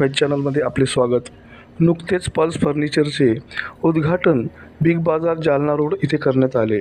My चॅनलमध्ये आपले स्वागत. नुकतेच पल्स फर्निचरचे उद्घाटन बिग बाजार जालना रोड इथे करण्यात आले.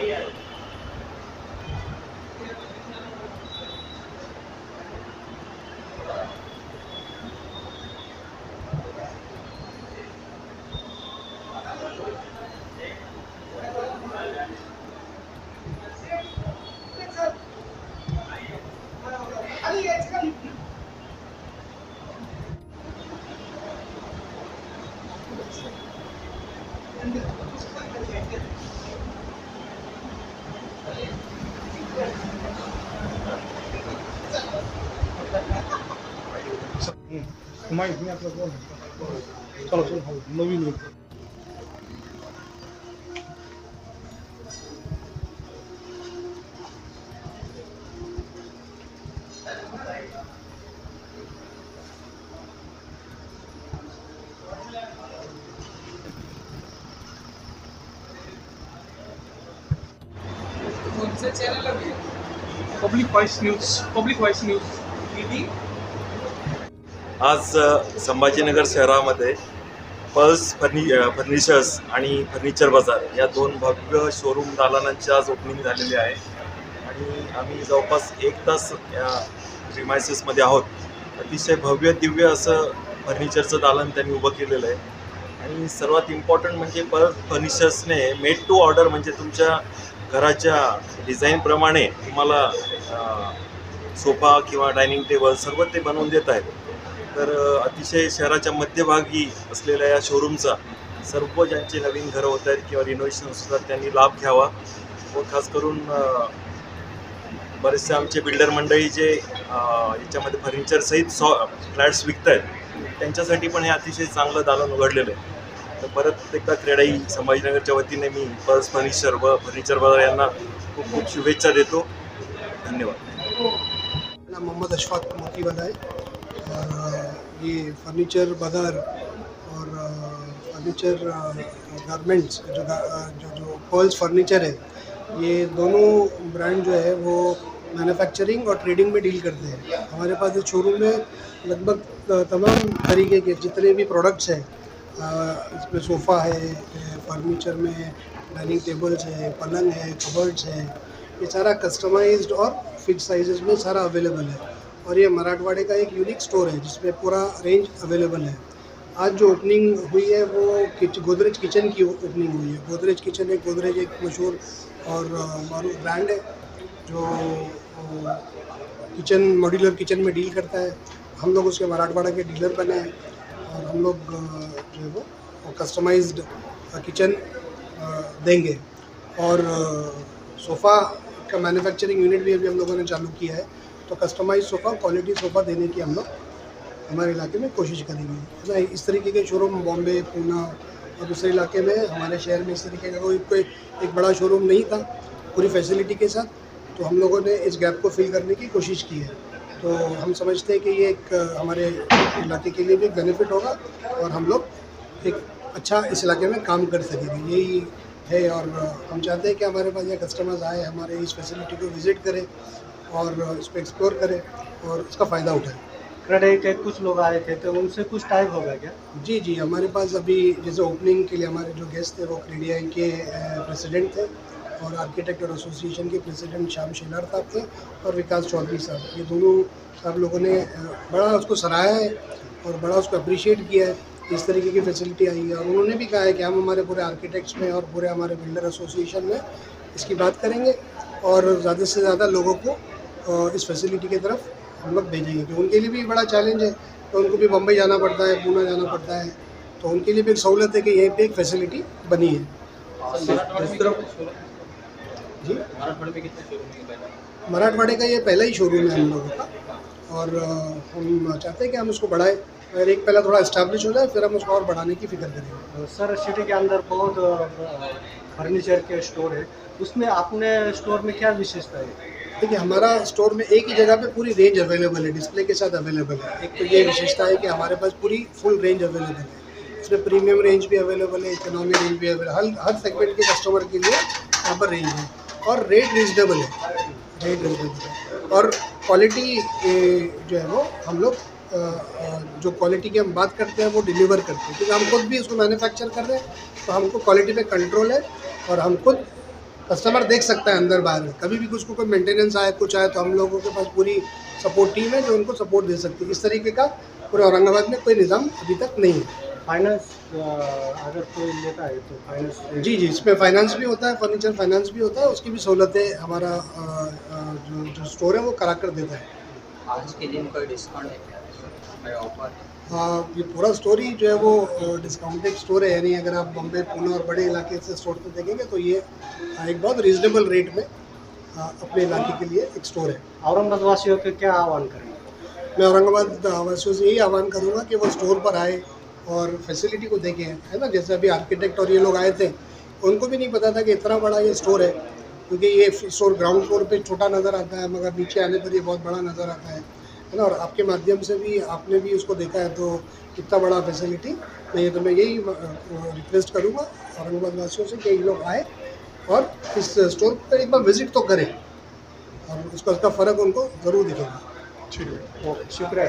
Yeah. चला चला नवीन public voice news public voice news T आज संभाजीनगर शहरामध्ये पल्स फर्नि फर्निचर्स आणि फर्निचर बाजार या दोन भव्य शोरूम दालनांची आज ओपनिंग झालेली आहे. आणि आम्ही जवळपास एक तास या रिमायसेसमध्ये आहोत. अतिशय भव्य दिव्य असं फर्निचरचं दालन त्यांनी उभं केलेलं आहे. आणि सर्वात इम्पॉर्टंट म्हणजे पल्स फर्निचर्सने मेड टू ऑर्डर म्हणजे तुमच्या घराच्या डिझाईनप्रमाणे तुम्हाला सोफा किंवा डायनिंग टेबल सर्व ते बनवून देत आहेत. तर अतिशय शहराच्या मध्यभागी असलेल्या या शोरूमचा सर्व ज्यांचे नवीन घरं होत आहेत किंवा रिनोव्हेशन असतात त्यांनी लाभ घ्यावा व खास करून बरेचसे आमचे बिल्डर मंडळी जे याच्यामध्ये फर्निचरसहित सॉ फ्लॅट्स विकत आहेत त्यांच्यासाठी पण हे अतिशय चांगलं दालन उघडलेलं आहे. तर परत एकदा क्रेडाई संभाजीनगरच्या वतीने मी पर्स फर्निचर व फर्निचर बाजार यांना खूप खूप शुभेच्छा देतो. धन्यवाद. हो. मोहम्मद अशफाक मोतीवाला आहे. ये फर्नीचर बाज़ार और फर्नीचर गारमेंट्स जो जो जो पर्ल्स फर्नीचर है, ये दोनों ब्रांड जो है वो मैन्युफैक्चरिंग और ट्रेडिंग में डील करते हैं। हमारे पास इस शोरूम में लगभग तमाम तरीके के जितने भी प्रोडक्ट्स हैं इसमें सोफ़ा है फर्नीचर में डाइनिंग टेबल्स है, पलंग है कबर्ड्स है, ये सारा कस्टमाइज्ड और फिक्स साइजेस में सारा अवेलेबल है। और ये मराठवाड़े का एक यूनिक स्टोर है, जिसमें पूरा रेंज अवेलेबल है। आज जो ओपनिंग हुई है, वो किच, गोदरेज किचन की ओपनिंग हुई है। गोदरेज किचन एक गोदरेज एक मशहूर और मारूफ ब्रांड है, जो किचन मॉड्यूलर किचन में डील करता है। हम लोग उसके मराठवाड़ा के डीलर बने हैं और हम लोग जो है वो कस्टमाइज्ड किचन देंगे। और सोफ़ा का मैन्युफैक्चरिंग यूनिट भी अभी हम लोगों ने चालू किया है। तो कस्टमाइज सोफ़ा क्वालिटी सोफ़ा देने की हम लोग हमारे इलाके में कोशिश करेंगे। ना इस तरीके के शोरूम बॉम्बे, पूना और दूसरे इलाके में हमारे शहर में इस तरीके का कोई कोई एक बड़ा शोरूम नहीं था पूरी फैसिलिटी के साथ तो हम लोगों ने इस गैप को फिल करने की कोशिश की है। तो हम समझते हैं कि ये एक हमारे इलाके के लिए भी बेनिफिट होगा और हम लोग एक अच्छा इस इलाके में काम कर सकेंगे। यही है और हम चाहते हैं कि हमारे पास यहाँ कस्टमर्स आए, हमारे इस फैसिलिटी को विज़िट करें। और अ, इसको एक्सप्लोर करें और इसका फ़ायदा उठाएँ। क्रेडिट के कुछ लोग आए थे तो उनसे कुछ टाइम होगा क्या? जी जी हमारे पास अभी जैसे ओपनिंग के लिए हमारे जो गेस्ट थे वो क्रेडिया के प्रेसिडेंट थे और आर्किटेक्ट और एसोसिएशन के प्रेसिडेंट श्याम शेलार साहब थे और विकास चौधरी साहब। ये दोनों साहब लोगों ने बड़ा उसको सराहा है और बड़ा उसको अप्रिशिएट किया है। इस तरीके की फैसिलिटी आई है। और उन्होंने भी कहा है कि हम हमारे पूरे आर्किटेक्ट्स में और पूरे हमारे बिल्डर एसोसिएशन में इसकी बात करेंगे और ज़्यादा से ज़्यादा लोगों को अ, इस फैसिलिटी की तरफ़ हम लोग भेजेंगे तो उनके लिए भी बड़ा चैलेंज है। तो उनको भी बम्बई जाना पड़ता है पूना जाना पड़ता है। तो उनके लिए भी एक सहूलत है कि यहीं पे एक फैसिलिटी बनी है। जी? मराठवाड़े का ये पहला ही शोरूम है हम लोगों का। और हम चाहते हैं कि हम उसको बढ़ाएँ। और एक पहला थोड़ा इस्टेब्लिश हो जाए फिर हम उसको और बढ़ाने की फ़िक्र करेंगे। सर सिटी के अंदर बहुत फर्नीचर के स्टोर है। उसमें अपने स्टोर में क्या विशेषता है? देखिए, हमारा स्टोर में एक ही जगह पे पूरी रेंज अवेलेबल है डिस्प्ले के साथ अवेलेबल है। एक तो ये विशेषता है कि हमारे पास पूरी फुल रेंज अवेलेबल है। इसमें प्रीमियम रेंज भी अवेलेबल है इकोनॉमी रेंज भी अवेलेबल हर हर सेगमेंट के कस्टमर के लिए यहाँ पर रेंज है। और रेट रिजनेबल है। रेट रिजनेबल है। और क्वालिटी जो है वो हम लोग जो क्वालिटी की हम बात करते हैं, वो डिलीवर करते हैं। क्योंकि हम खुद भी उसको मैन्युफैक्चर कर रहे हैं तो हमको क्वालिटी पे कंट्रोल है और हम खुद कस्टमर देख सकता है अंदर बाहर। कभी भी कुछ को कोई मेंटेनेंस आए कुछ आए तो हम लोगों के पास पूरी सपोर्ट टीम है जो उनको सपोर्ट दे सकती है। इस तरीके का पूरे औरंगाबाद में कोई निज़ाम अभी तक नहीं है। फाइनेंस अगर कोई लेता है तो फाइनेंस जी जी इसमें फाइनेंस भी होता है फर्नीचर फाइनेंस भी होता है उसकी भी सहूलतें हमारा जो जो स्टोर है वो करा कर देता है। आज के दिन कोई डिस्काउंट है क्या ऑफ़र हाँ, ये पूरा स्टोर ही जो है वो डिस्काउंटेड स्टोर है यानी अगर आप बम्बे पुणे और बड़े इलाके से स्टोर पे देखेंगे तो ये एक बहुत रीजनेबल रेट में अपने इलाके के लिए एक स्टोर है। औरंगाबाद वासियों के क्या आह्वान करेंगे? मैं औरंगाबाद वासियों से यही आह्वान करूँगा कि वो स्टोर पर आए और फैसिलिटी को देखें है ना? जैसे अभी आर्किटेक्ट और ये लोग आए थे उनको भी नहीं पता था कि इतना बड़ा ये स्टोर है क्योंकि ये स्टोर ग्राउंड फ्लोर पे छोटा नज़र आता है मगर नीचे आने पर ये बहुत बड़ा नज़र आता है। है ना? और आपके माध्यम से भी आपने भी उसको देखा है तो इतना बड़ा फैसिलिटी नहीं है तो मैं यही रिक्वेस्ट करूँगा औरंगाबाद वासियों से कि ये लोग आए और इस स्टोर पर एक बार विज़िट तो करें। और उसका उसका फ़र्क उनको ज़रूर दिखेगा। ठीक है। ओके। शुक्रिया।